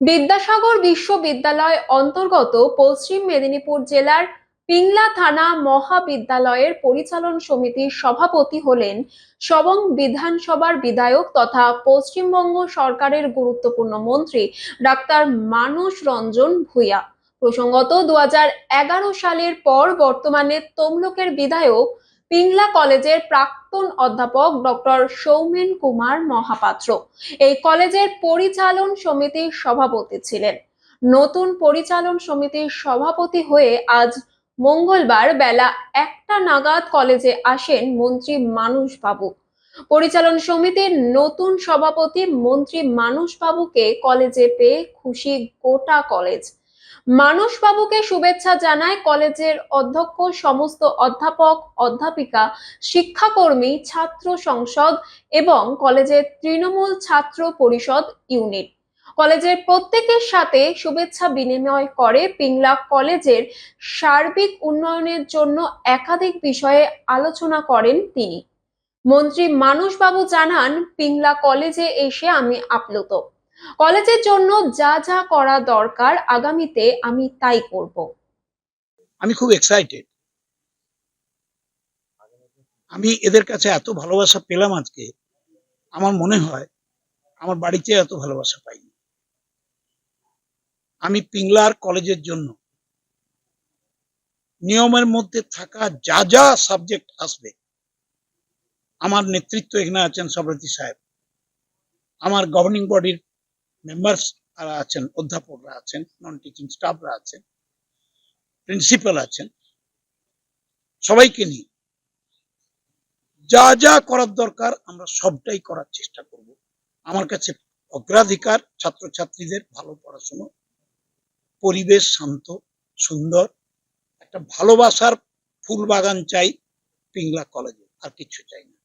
বিদ্যাসাগর বিশ্ববিদ্যালয় অন্তর্গত পশ্চিম মেদিনীপুর জেলার পিংলা থানা মহাবিদ্যালয়ের পরিচালন সমিতির সভাপতি হলেন সবং বিধানসভার বিধায়ক তথা পশ্চিমবঙ্গ সরকারের গুরুত্বপূর্ণ মন্ত্রী ডাক্তার মানস রঞ্জন ভূঁইয়া। প্রসঙ্গত দু হাজার এগারো সালের পর বর্তমানে তমলুকের বিধায়ক পিংলা কলেজের প্রাক্তন অধ্যাপক ডক্টর সৌমেন কুমার মহাপাত্র। এই কলেজের পরিচালন সমিতির সভাপতি ছিলেন। নতুন পরিচালন সমিতির সভাপতি হয়ে আজ মঙ্গলবার বেলা একটা নাগাদ কলেজে আসেন মন্ত্রী মানুষ বাবু পরিচালন সমিতির নতুন সভাপতি মন্ত্রী মানুষ বাবুকে কলেজে পেয়ে খুশি গোটা কলেজ। মানুষ বাবুকে শুভেচ্ছা জানায় কলেজের অধ্যক্ষ, সমস্ত অধ্যাপক, অধ্যাপিকা, শিক্ষাকর্মী, ছাত্র সংসদ এবং কলেজের তৃণমূল ছাত্র পরিষদ ইউনিট। কলেজের প্রত্যেকের সাথে শুভেচ্ছা বিনিময় করে পিংলা কলেজের সার্বিক উন্নয়নের জন্য একাধিক বিষয়ে আলোচনা করেন তিনি। মন্ত্রী মানসবাবু জানান, পিংলা কলেজে এসে আমি আপ্লুত। কলেজের জন্য যা যা করা দরকার আগামীতে আমি তাই করব। আমি খুব এক্সাইটেড আমি এদের কাছে এত ভালোবাসা পেলাম আজকে, আমার মনে হয় আমার বাড়িতে এত ভালোবাসা পাইনি। আমি পিংলার কলেজের জন্য নিয়মের মধ্যে থাকা যা যা সাবজেক্ট আসবে, আমার নেতৃত্ব এখানে আছেন সব্রতী সাহেব, আমার গভর্নিং বডির মেম্বার্স আছেন, অধ্যাপকরা আছেন নন টিচিং স্টাফরা আছেন প্রিন্সিপাল আছেন, সবাইকে নিয়ে যা যা করার দরকার আমরা সবটাই করার চেষ্টা করব। আমার কাছে অগ্রাধিকার, ছাত্রছাত্রীদের ভালো পড়াশুনো, পরিবেশ শান্ত, সুন্দর, একটা ভালোবাসার ফুল বাগান চাই পিংলা কলেজে, আর কিছু চাই না।